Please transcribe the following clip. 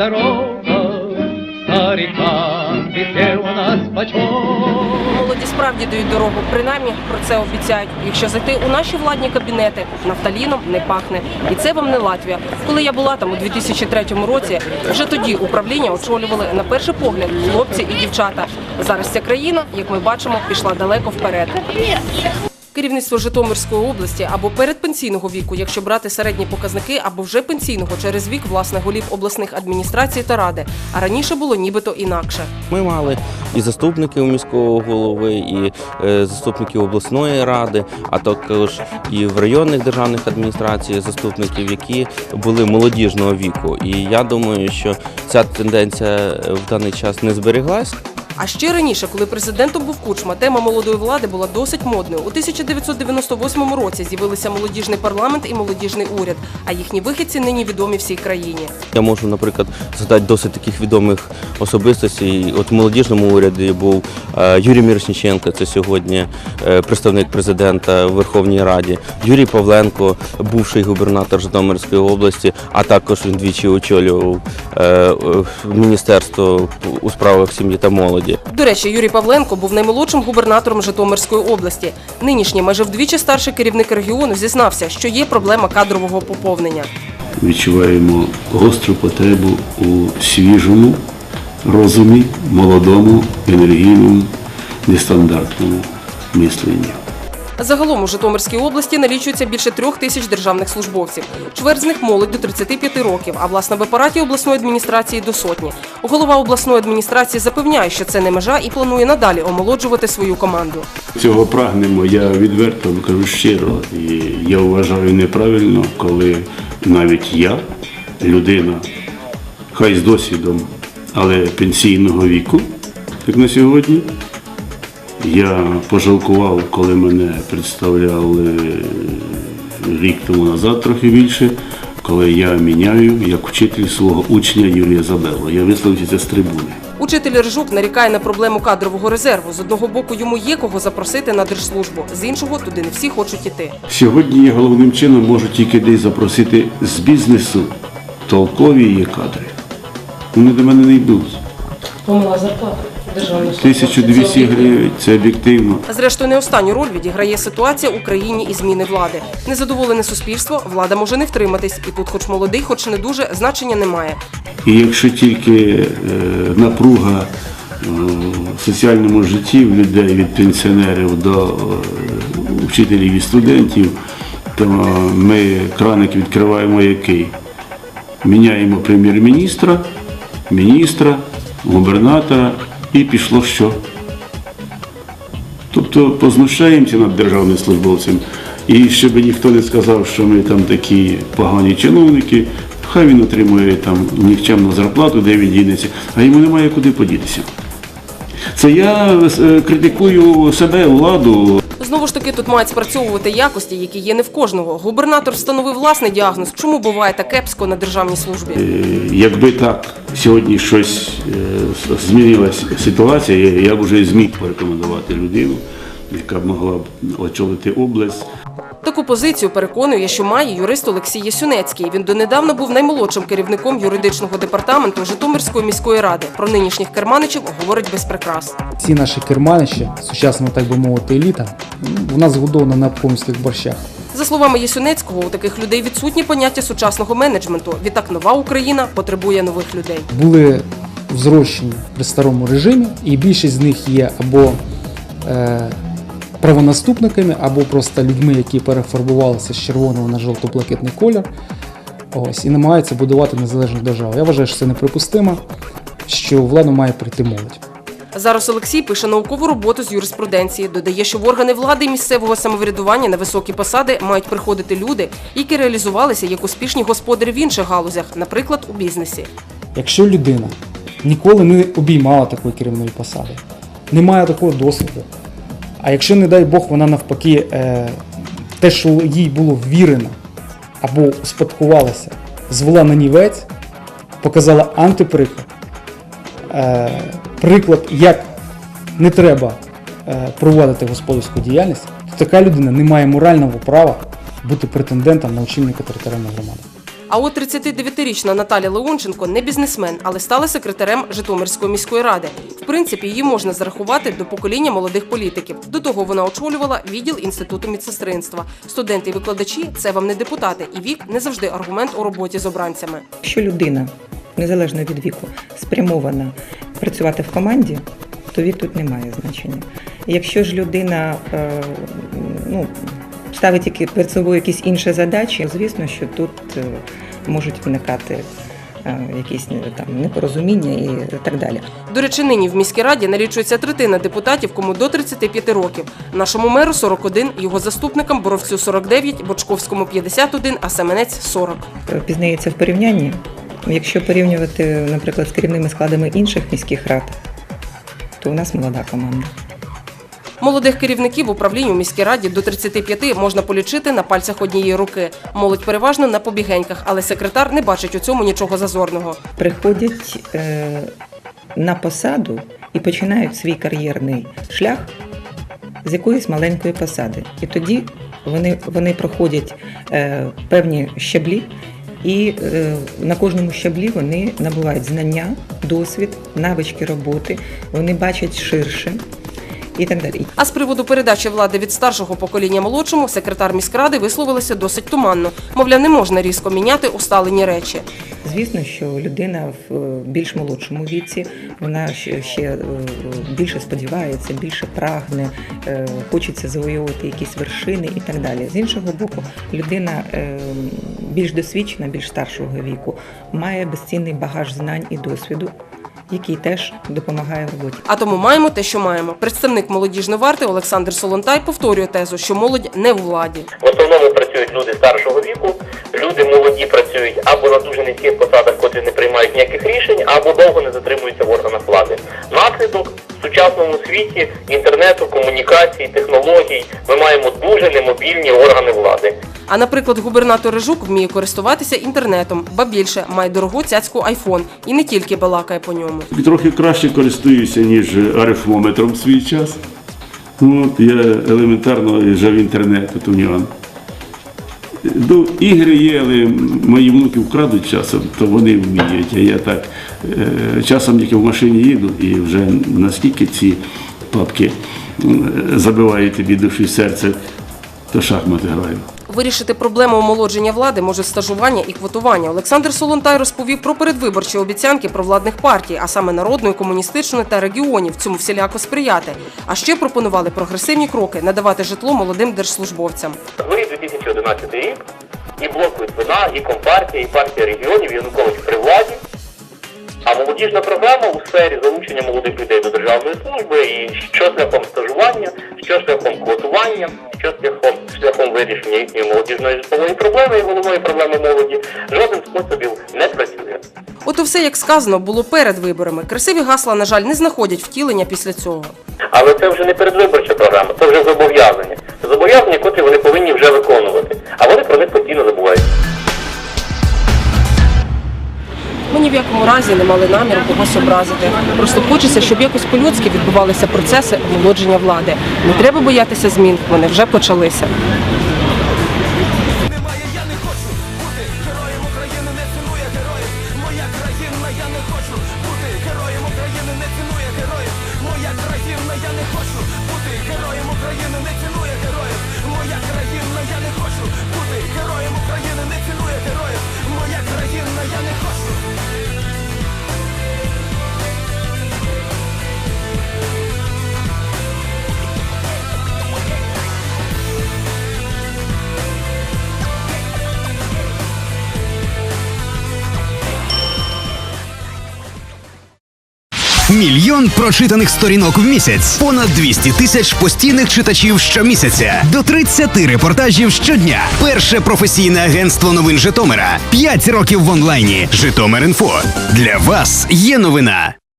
дорога, старикам вітер у нас почов. Молоді справді дають дорогу. Принаймні про це обіцяють. Якщо зайти у наші владні кабінети, нафталіном не пахне. І це вам не Латвія. Коли я була там у 2003 році, вже тоді управління очолювали на перший погляд хлопці і дівчата. Зараз ця країна, як ми бачимо, пішла далеко вперед. Керівництво Житомирської області або передпенсійного віку, якщо брати середні показники, або вже пенсійного через вік власне голів обласних адміністрацій та ради. А раніше було нібито інакше. Ми мали і заступників міського голови, і е, заступників обласної ради, а також і в районних державних адміністраціях заступників, які були молодіжного віку. І я думаю, що ця тенденція е, в даний час не збереглась. А ще раніше, коли президентом був Кучма, тема молодої влади була досить модною. У 1998 році з'явилися молодіжний парламент і молодіжний уряд, а їхні вихідці нині відомі всій країні. Я можу, наприклад, згадати досить таких відомих особистостей. От в молодіжному уряді був е, Юрій Мірошніченко, це сьогодні е, представник президента в Верховній Раді, Юрій Павленко, бувший губернатор Житомирської області, а також він двічі очолював е, міністерство у справах сім'ї та молоді. До речі, Юрій Павленко був наймолодшим губернатором Житомирської області. Нинішній, майже вдвічі старший керівник регіону, зізнався, що є проблема кадрового поповнення. відчуваємо гостру потребу у свіжому розумі, молодому, енергійному, нестандартному мисленні. Загалом у Житомирській області налічується більше трьох тисяч державних службовців. Чверть з них молодь до 35 років, а власне в апараті обласної адміністрації до сотні. Голова обласної адміністрації запевняє, що це не межа і планує надалі омолоджувати свою команду. Цього прагнемо, я відверто кажу щиро. І я вважаю неправильно, коли навіть я, людина, хай з досвідом, але пенсійного віку, як на сьогодні, я пожалкував, коли мене представляли рік тому назад, трохи більше, коли я міняю як вчитель свого учня Юрія Забелла. Я висловився це з трибуни. Учитель Рижук нарікає на проблему кадрового резерву. З одного боку йому є кого запросити на держслужбу, з іншого туди не всі хочуть іти. Сьогодні я головним чином можу тільки десь запросити з бізнесу толкові є кадри. Вони до мене не йдуть. Помила державної 1200 гривень це об'єктивно. Зрештою, не останню роль відіграє ситуація у країні і зміни влади. Незадоволене суспільство, влада може не втриматись, і тут, хоч молодий, хоч не дуже, значення немає. І якщо тільки е, напруга е, в соціальному житті в людей від пенсіонерів до е, вчителів і студентів, то ми краник відкриваємо який? Міняємо прем'єр-міністра, міністра, губернатора і пішло що? Тобто познущаємося над державним службовцем. І щоб ніхто не сказав, що ми там такі погані чиновники, хай він отримує там нікчемну зарплату, де він дінеться, а йому немає куди подітися. Це я е, критикую себе, владу, Знову ж таки, тут мають спрацьовувати якості, які є не в кожного. Губернатор встановив власний діагноз. Чому буває так кепсько на державній службі? Е, Якби так сьогодні щось е, змінилася ситуація, я- б вже зміг порекомендувати людину, яка б могла очолити область. Таку позицію переконує, що має юрист Олексій Ясюнецький. Він донедавна був наймолодшим керівником юридичного департаменту Житомирської міської ради. Про нинішніх керманичів говорить без прикрас. Всі наші керманичі, сучасна, так би мовити, еліта, вона згодована на повністю борщах. За словами Ясюнецького, у таких людей відсутні поняття сучасного менеджменту. Відтак нова Україна потребує нових людей. Були взрощені при старому режимі, і більшість з них є або е, правонаступниками, або просто людьми, які перефарбувалися з червоного на жовто-блакитний колір. Ось, і намагаються будувати незалежну державу. Я вважаю, що це неприпустимо, що владу має прийти молодь. Зараз Олексій пише наукову роботу з юриспруденції. Додає, що в органи влади і місцевого самоврядування на високі посади мають приходити люди, які реалізувалися як успішні господарі в інших галузях, наприклад, у бізнесі. Якщо людина ніколи не обіймала такої керівної посади, не має такого досвіду, а якщо, не дай Бог, вона навпаки, е, те, що їй було ввірено або успадкувалося, звела на нівець, показала антиприклад, е, приклад, як не треба е, проводити господарську діяльність, то така людина не має морального права бути претендентом на очільника територіальної громади. А от 39-річна Наталя Леонченко не бізнесмен, але стала секретарем Житомирської міської ради. В принципі, її можна зарахувати до покоління молодих політиків. До того вона очолювала відділ інституту медсестринства. Студенти і викладачі це вам не депутати, і вік не завжди аргумент у роботі з обранцями. Якщо людина, незалежно від віку, спрямована працювати в команді, то вік тут не має значення. Якщо ж людина е, ну, ставить які- перед собою якісь інші задачі, звісно, що тут е, можуть виникати е, якісь е, там непорозуміння і так далі. До речі, нині в міській раді налічується третина депутатів, кому до 35 років. Нашому меру 41, його заступникам Боровцю 49, Бочковському 51, а Семенець 40. Е, Пізнається в порівнянні. Якщо порівнювати, наприклад, з керівними складами інших міських рад, то у нас молода команда. Молодих керівників управлінь у міській раді до 35 можна полічити на пальцях однієї руки. Молодь переважно на побігеньках, але секретар не бачить у цьому нічого зазорного. приходять е, на посаду і починають свій кар'єрний шлях з якоїсь маленької посади. І тоді вони, вони проходять е, певні щаблі, і е, на кожному щаблі вони набувають знання, досвід, навички роботи, вони бачать ширше і так далі. А з приводу передачі влади від старшого покоління молодшому, секретар міськради висловилася досить туманно. Мовляв, не можна різко міняти усталені речі. Звісно, що людина в е, більш молодшому віці вона ще, е, більше сподівається, більше прагне, е, хочеться завоювати якісь вершини і так далі. З іншого боку, людина більш досвідчена, більш старшого віку, має безцінний багаж знань і досвіду, який теж допомагає в роботі. А тому маємо те, що маємо. Представник молодіжної варти Олександр Солонтай повторює тезу, що молодь не у владі. В основному працюють люди старшого віку, люди молоді працюють або на дуже низьких посадах, котрі не приймають ніяких рішень, або довго не затримуються в органах влади. Наслідок в сучасному світі інтернету, комунікацій, технологій ми маємо дуже немобільні органи влади. А наприклад, губернатор Рижук вміє користуватися інтернетом, ба більше має дорогу цяцьку айфон і не тільки балакає по ньому. Трохи краще користуюся, ніж арифмометром в свій час. От, я елементарно жав інтернет, тут у нього. Ну, ігри є, але мої внуки вкрадуть часом, то вони вміють. А я так е, часом тільки в машині їду і вже наскільки ці папки забивають тобі душу і серце, то шахмати граю. Вирішити проблему омолодження влади може стажування і квотування. Олександр Солонтай розповів про передвиборчі обіцянки провладних партій, а саме народної, комуністичної та регіонів. Цьому всіляко сприяти. А ще пропонували прогресивні кроки надавати житло молодим держслужбовцям. Дворі 2011 рік, і блок Литвина, і Компартія, і партія регіонів Янукович при владі. А молодіжна програма у сфері залучення молодих людей до державної служби і що шляхом стажування, що шляхом квотування, що шляхом, шляхом вирішення їхньої молодіжної житлової проблеми і головної проблеми молоді, жодним способів не працює. От і все, як сказано, було перед виборами. Красиві гасла, на жаль, не знаходять втілення після цього. Але це вже не передвиборча програма, це вже зобов'язання. Зобов'язання, котрі вони повинні вже виконувати. А вони про них постійно забувають. Ми ні в якому разі не мали наміру когось образити. Просто хочеться, щоб якось по-людськи відбувалися процеси омолодження влади. Не треба боятися змін, вони вже почалися. Мільйон прочитаних сторінок в місяць, понад 200 тисяч постійних читачів щомісяця, до 30 репортажів щодня. Перше професійне агентство новин Житомира. 5 років в онлайні. Житомир.Інфо. Для вас є новина.